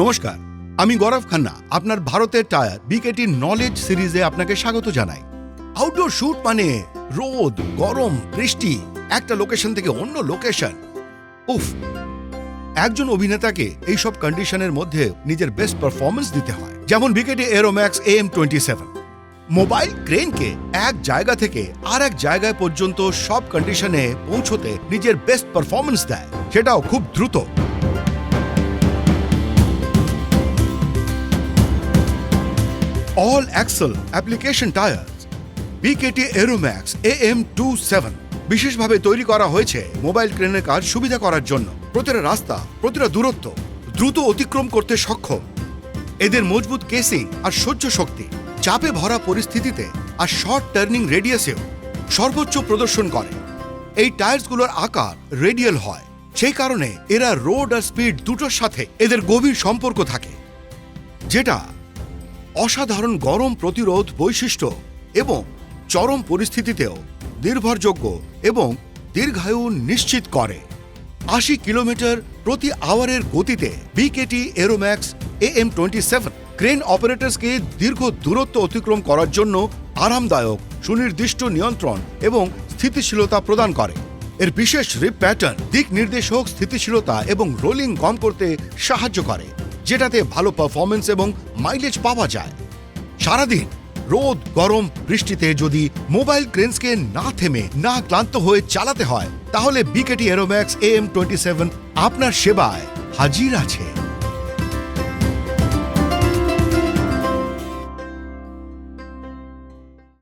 নমস্কার, আমি গৌরব খান্না, আপনার ভারতের টায়ার বিকেটি নলেজ সিরিজে আপনাকে স্বাগত জানাই। আউটডোর শুট মানে রোদ, গরম, বৃষ্টি, একটা লোকেশন থেকে অন্য লোকেশন উফ, একজন অভিনেতাকে এই সব কন্ডিশনের মধ্যে নিজের বেস্ট পারফরমেন্স দিতে হয়, যেমন BKT Airomax M twenty seven mobile ক্রেনকে এক জায়গা থেকে আর এক জায়গায় পর্যন্ত সব কন্ডিশনে পৌঁছতে নিজের বেস্ট পারফরমেন্স দেয়, সেটাও খুব দ্রুত। Tyres BKT Airomax A M two seven বিশেষভাবে তৈরি করা হয়েছে মোবাইল ক্রেনের কাজ সুবিধা করার জন্য। প্রতিটা রাস্তা, প্রতিটা দূরত্ব দ্রুত অতিক্রম করতে সক্ষম। এদের মজবুত কেসিং আর সহ্য শক্তি, চাপে ভরা পরিস্থিতিতে আর শর্ট টার্নিং রেডিয়াসেও সর্বোচ্চ প্রদর্শন করে। এই টায়ার্সগুলোর আকার রেডিয়াল হয়। সেই কারণে এরা রোড আর স্পিড দুটোর সাথে এদের গভীর সম্পর্ক থাকে। যেটা অসাধারণ গরম প্রতিরোধ বৈশিষ্ট্য এবং চরম পরিস্থিতিতেও নির্ভরযোগ্য এবং দীর্ঘায়ু নিশ্চিত করে। আশি কিলোমিটার প্রতি আওয়ারের গতিতে BKT Airomax A M twenty seven crane অপারেটরসকে দীর্ঘ দূরত্ব অতিক্রম করার জন্য আরামদায়ক, সুনির্দিষ্ট নিয়ন্ত্রণ এবং স্থিতিশীলতা প্রদান করে। এর বিশেষ রিপ প্যাটার্ন দিক নির্দেশক স্থিতিশীলতা এবং রোলিং কম করতে সাহায্য করে। যেটাতে ভালো পারফরমেন্স এবং মাইলেজ পাওয়া যায়। সারাদিন রোদ, গরম, বৃষ্টিতে যদি মোবাইল ক্রেন্সকে না থেমে, না ক্লান্ত হয়ে চালাতে হয়, তাহলে BKT Airomax M twenty seven আপনার সেবায় হাজির আছে।